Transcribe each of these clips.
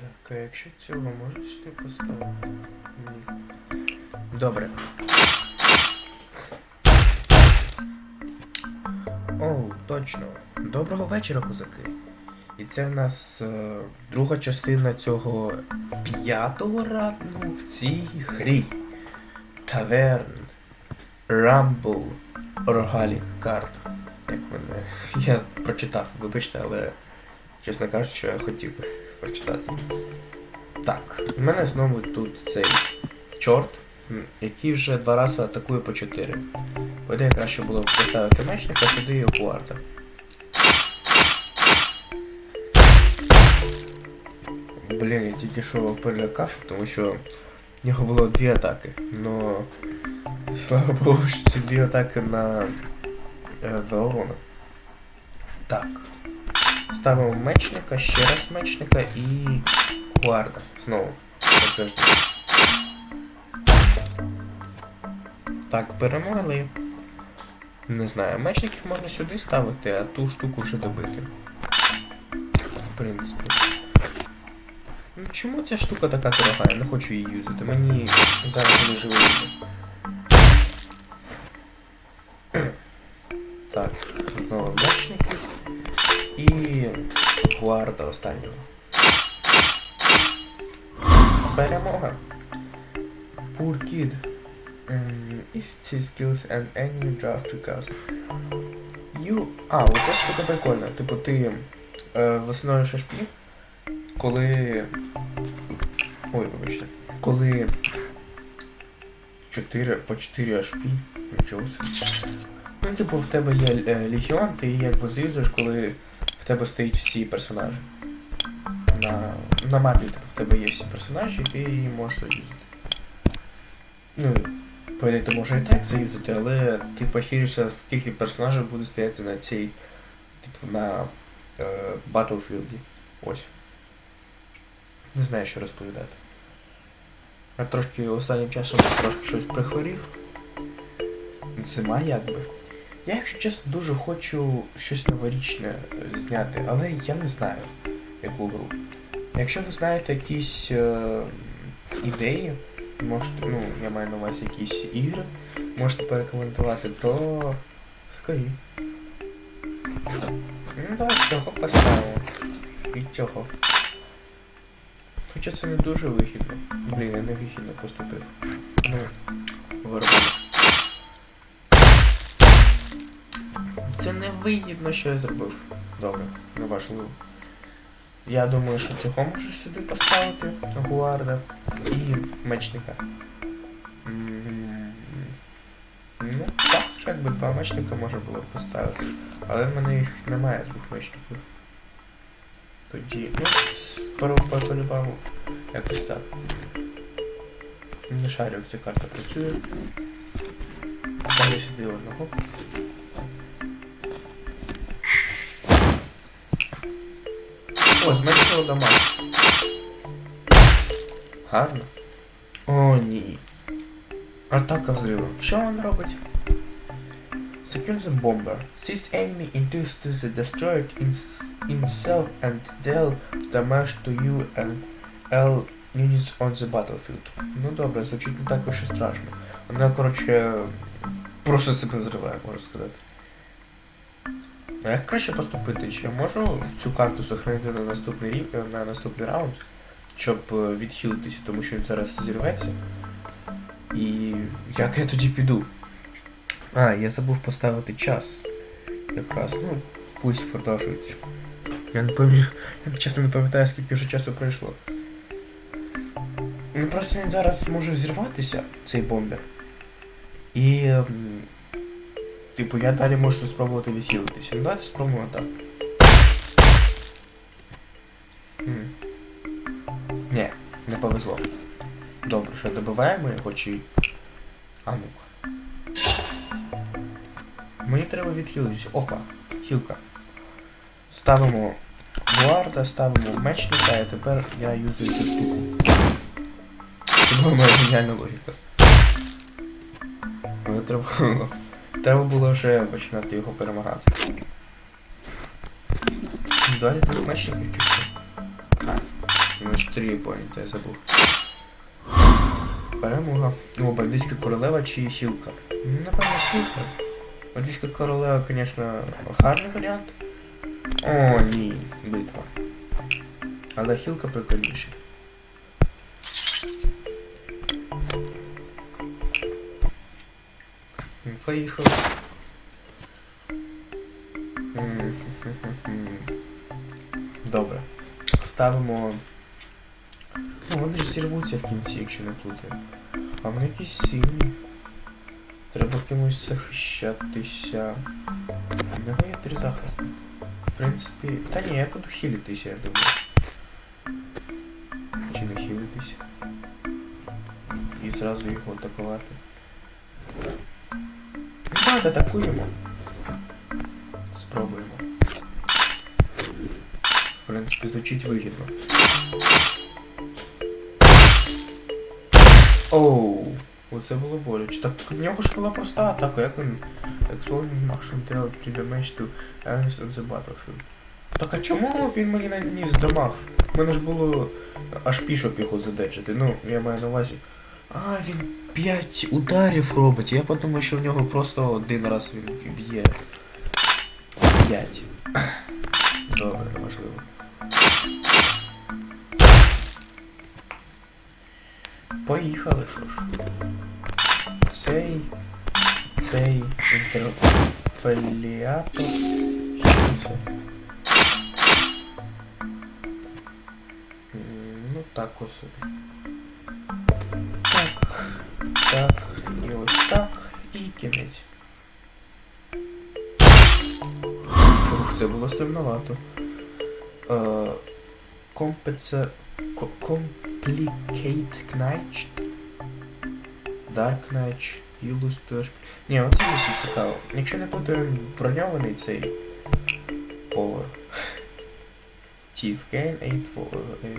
Так, а якщо цього можна сюди поставити? Ні. Добре. Оу, точно. Доброго вечора, козаки. І це в нас е, друга частина цього п'ятого ранку в цій грі. Таверн. Rumble. Рогалік карт. Як мене. Я прочитав, вибачте, але, чесно кажучи, я хотів би прочитати. Так, у мене знову тут цей чорт, який вже два рази атакує по 4. По ідеї краще було поставити мечника сюди і Гуарда. Блін, я тільки що перелякався, тому що в нього було дві атаки. Но слава Богу, що ці дві атаки на е, два урона. Так. Ставимо мечника, ще раз мечника і Гуарда. Знову. Так, перемогли. Не знаю, мечників можна сюди ставити, а ту штуку вже добити. В принципі. Ну чому ця штука така дорога? Я не хочу її юзати. Мені зараз не живе. Так, гварда останнього. Перемога. Poor kid. Mm, if T skills and enemy draft cast. You... А, оце штука прикольна. Типу ти е, восстановиш HP, коли. Ой, вибачте. Коли 4 по 4 HP. Нічого. Ну, типу, в тебе є е, легіон, ти її якби заюзаєш, коли тебе стоять всі персонажі. На, на мапі типу, в тебе є всі персонажі, і її можеш заюзати. Ну, по ти можеш і так заюзати, але ти похилишся, скільки персонажів буде стояти на цій, типу, на е, Battlefield. Ось. Не знаю, що розповідати. Я трошки останнім часом трошки щось прихворів. Зима якби. Я, якщо чесно, дуже хочу щось новорічне е, зняти, але я не знаю, яку гру. Якщо ви знаєте якісь е, ідеї, можете, ну, я маю на увазі якісь ігри, можете порекомендувати, то скажіть. Ну, давай цього поставимо. І цього. Хоча це не дуже вигідно. Блін, я не вигідно поступив. Ну, виробив. Це не вигідно, що я зробив. Добре, неважливо. Я думаю, що цього можеш сюди поставити, Гуарда і мечника. Ну, так, якби два мечника можна було б поставити. Але в мене їх немає двох мечників. Тоді, ну, сперва по-любому якось так. Не шарю, як ця карта працює. Ставлю сюди одного. О, зменшило дамаг. Гарно. О, ні. Атака взриву. Що він робить? Secure the bomber. Seize enemy into the destroyed in himself and deal damage to you and L units on the battlefield. Ну добре, звучить не так уж і страшно. Вона, коротше, просто себе взриває, можна сказати. А як краще поступити? Чи я можу цю карту сохранити на наступний рік, на наступний раунд, щоб е, відхилитися, тому що він зараз зірветься. І як я тоді піду? А, я забув поставити час. Якраз, ну, пусть продовжується. Я не пам'ятаю, я чесно не пам'ятаю, скільки вже часу пройшло. Ну просто він зараз може зірватися, цей бомбер. І. Типу, я далі можу спробувати відхилитися. Ну давайте спробуємо так. Хм. Ні, не повезло. Добре, що добиваємо його чи. А ну-ка. Мені треба відхилитися. Опа, хілка. Ставимо гуарда, ставимо мечника, і тепер я юзую цю штуку. Це була моя геніальна логіка. Але треба. Треба було вже починати його перемагати. Давайте тут мечників що? А. Ну, 4 поінти, я забув. Перемога. О, бандитська королева чи хілка? Напевно, хілка. Бандитська королева, звісно, гарний варіант. О, ні, битва. Але хілка прикольніша. Поїхали. Добре. Ставимо. Ну, вони ж зірвуться в кінці, якщо не плутаю. А вони якісь сильні. Треба кимось захищатися. У нього є три захисти. В принципі. Та ні, я буду хілитися, я думаю. Чи не хілитися? І зразу його атакувати. Ну, атакуємо. Спробуємо. В принципі, звучить вигідно. Оу, оце було боляче. Так в нього ж була проста атака, як він Exploding Mushroom Tail to damage to enemies on the battlefield. Так а чому він мені наніс дамаг? У мене ж було аж пішок його задеджити. Ну, я маю на увазі. А, він 5 ударів робить. Я подумав, що в нього просто один раз він б'є. 5. Добре, неважливо. Поїхали, що ж. Цей. Цей інтерфоліатор. Що це? Ну так ось собі. Ух, це було стремновато. Е, компенса... Complicate Knight. Dark Knight. Теж. Ні, оце мені цікаво. Якщо не буде броньований цей повар. Teeth Gain 8 е,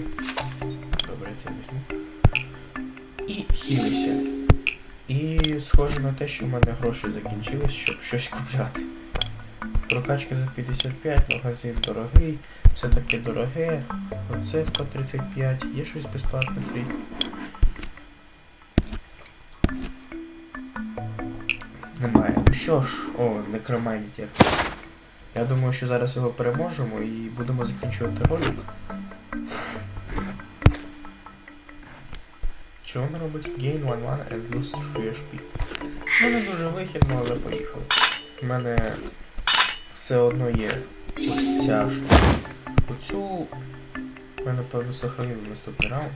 Добре, це візьму. І хілися. І схоже на те, що в мене гроші закінчились, щоб щось купляти. Прокачка за 55, магазин дорогий, все таке дороге. Оце по 35, є щось безплатне фрі. Немає. Ну що ж, о, некромантія. Я думаю, що зараз його переможемо і будемо закінчувати ролик. Що він робить? Gain 1-1 and lose 3 HP. Ну не дуже вихідно, але поїхали. У мене все одно є ось ця. Оцю я напевно сохраню на наступний раунд.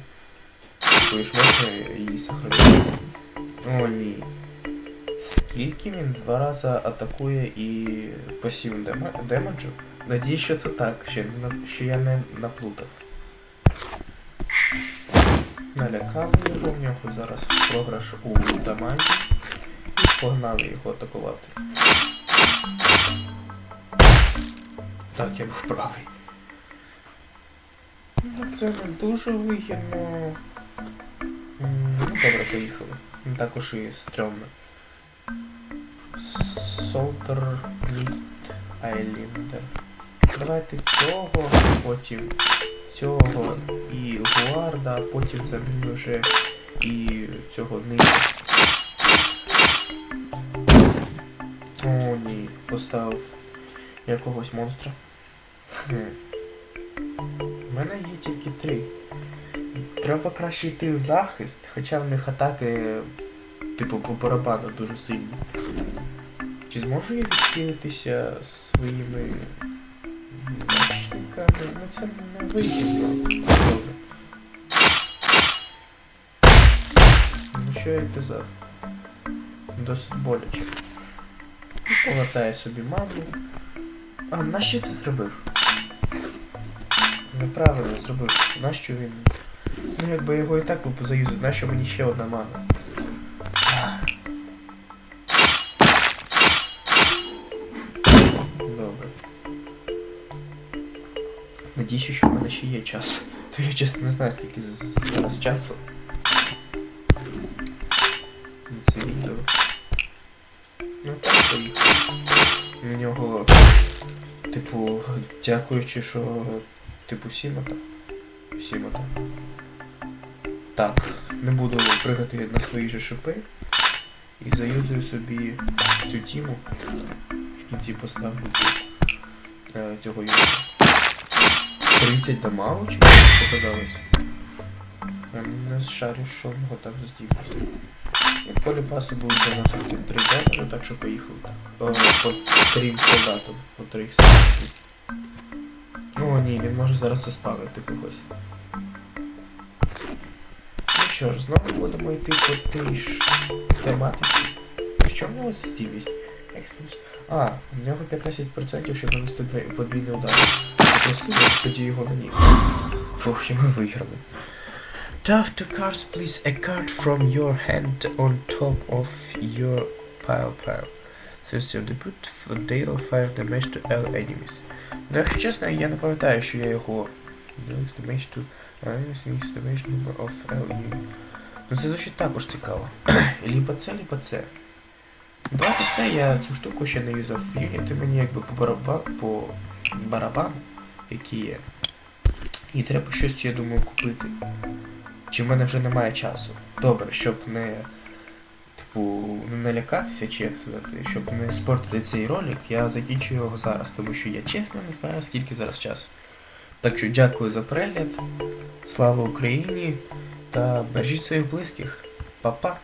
Бо ж можна її сохранити. О, ні. Скільки він два рази атакує і пасів демеджу? Надію, що це так, що, я не наплутав. Налякали його, в нього зараз програш у дамазі. І погнали його атакувати. Так, я був правий. Ну це не дуже вигідно. Ну добре, поїхали. Також і стрьомно. Солтер Айліндер. Давайте цього, потім цього і Гуарда, а потім за ним вже і цього нижче. О, ні, поставив якогось монстра. Хм. У мене є тільки три. Треба краще йти в захист, хоча в них атаки, типу, по барабану дуже сильні. Чи зможу я відхилитися своїми мечниками? Ну це не вигідно. Добре. Ну що я казав? Досить боляче. Повертає собі ману. А, нащо це зробив? Неправильно зробив. Нащо він? Ну якби його і так би позаюзав, нащо мені ще одна мана? Добре. Надіюся, що в мене ще є час. То я чесно не знаю, скільки зараз часу. Це відео. Ну так, поїхали. На нього, типу, дякуючи, що типу Сіма так. Всім отак. Так, не буду пригати на свої же шипи. І заюзую собі цю тіму. В кінці поставлю е, цього юзу. 30 дамагу, чи показалось? Я не шарю, що в нього там за здібність. І полі пасу буде заносити 3 демеджа, так що поїхав так. О, по трьом солдатам, по трьох солдатів. Ну ні, він може зараз заспавити когось. Ну що ж, знову будемо йти по тій ж тематиці. Що в нього за здібність? Експульс. А, у нього 15%, щоб нанести дві- подвійний удар. Я Просто тоді його наніс. Фух, і ми виграли. Tough two cards, please. A card from your hand on top of your pile pile. Since your debut f- deal 5 damage to all enemies. Ну, якщо чесно, я не пам'ятаю, що я його deals damage to enemies needs damage number of all enemy. Ну це звучить також цікаво. либо це, либо це. Давайте це, я цю штуку ще не юзав в юніті, мені якби по, бараба, по барабану, який є. І треба щось, я думаю, купити. Чи в мене вже немає часу? Добре, щоб не. Типу, не налякатися, чи щоб не спортити цей ролик, я закінчу його зараз, тому що я чесно не знаю, скільки зараз часу. Так що дякую за перегляд. Слава Україні та бережіть своїх близьких. Па-па!